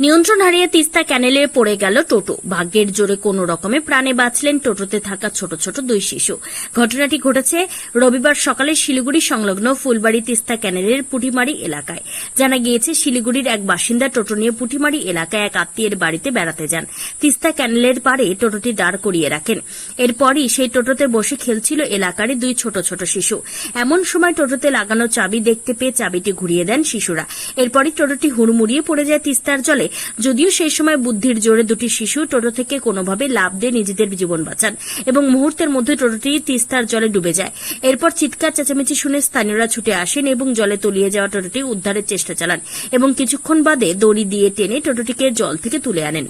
নিয়ন্ত্রণ হারিয়ে তিস্তা ক্যানেলে পড়ে গেল টোটো। ভাগ্যের জোরে কোনো রকমে প্রাণে বাঁচলেন টোটোতে থাকা ছোট ছোট দুই শিশু। ঘটনাটি ঘটেছে রবিবার সকালে শিলিগুড়ি সংলগ্ন ফুলবাড়ি তিস্তা ক্যানেলের পুটিমারি এলাকায়। জানা গিয়েছে, শিলিগুড়ির এক বাসিন্দা টোটো নিয়ে পুটিমারি এলাকায় এক আত্মীয়ের বাড়িতে বেড়াতে যান। তিস্তা ক্যানেলের পাড়ে টোটোটি দাঁড় করিয়ে রাখেন। এরপরই সেই টোটোতে বসে খেলছিল এলাকারই দুই ছোট ছোট শিশু। এমন সময় টোটোতে লাগানো চাবি দেখতে পেয়ে চাবিটি ঘুরিয়ে দেন শিশুরা। এরপরই টোটোটি হুড়মুড়িয়ে পড়ে যায় তিস্তার জলে। যদিও সেই সময় বুদ্ধির জোরে দুটি শিশু টোটো থেকে কোনোভাবে লাভ দিয়ে নিজেদের জীবন বাঁচান এবং মুহূর্তের মধ্যে টোটোটি তিস্তার জলে ডুবে যায়। এরপর চিৎকার, চেঁচামেচি শুনে স্থানীয়রা ছুটে আসেন এবং জলে তলিয়ে যাওয়া টোটোটি উদ্ধারের চেষ্টা চালান এবং কিছুক্ষণ বাদে দড়ি দিয়ে টেনে টোটোটিকে জল থেকে তুলে আনেন।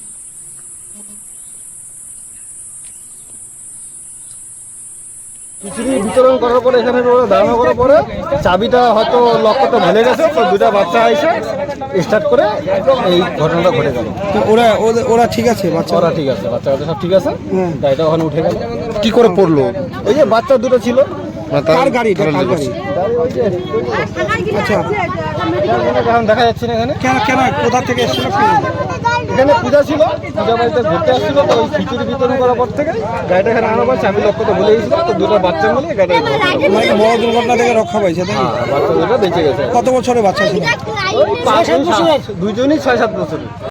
খিচুড়ি বিতরণ করার পরে এখানে দাঁড়ানো করার পরে চাবিটা হয়তো লকটা ভুলে গেছে তো দুটা বাচ্চা এসে স্টার্ট করে এই ঘটনাটা ঘটে গেল। তো ওরা ওদের- ওরা ঠিক আছে বাচ্চা? ওরা ঠিক আছে বাচ্চা সব ঠিক আছে। হুম। গাড়িটা ওখানে উঠে গেল। কি করে পড়ল? ওই যে বাচ্চা দুটো ছিল। কার গাড়ি? এটা কার গাড়ি? আচ্ছা। এখন দেখা যাচ্ছে না এখানে কেন কেন কোথা থেকে এসেছিল? এখানে পূজা ছিল পূজা বাড়িতে ঘুরতে আসছিল তো ওই খিচুড়ি বিতরণ করার পর থেকে গাড়িটা এখানে আনার পর চাবি লক্ষ্যটা ভুলে গেছিল তো দুটো বাচ্চা মিলে গাড়ি মানে বড় দুর্ঘটনা থেকে রক্ষা পাইছে তাই হ্যাঁ বাচ্চা দুটো বেঁচে গেছে। কত বছরের বাচ্চা ছিল? দুইজনই ছয় সাত বছর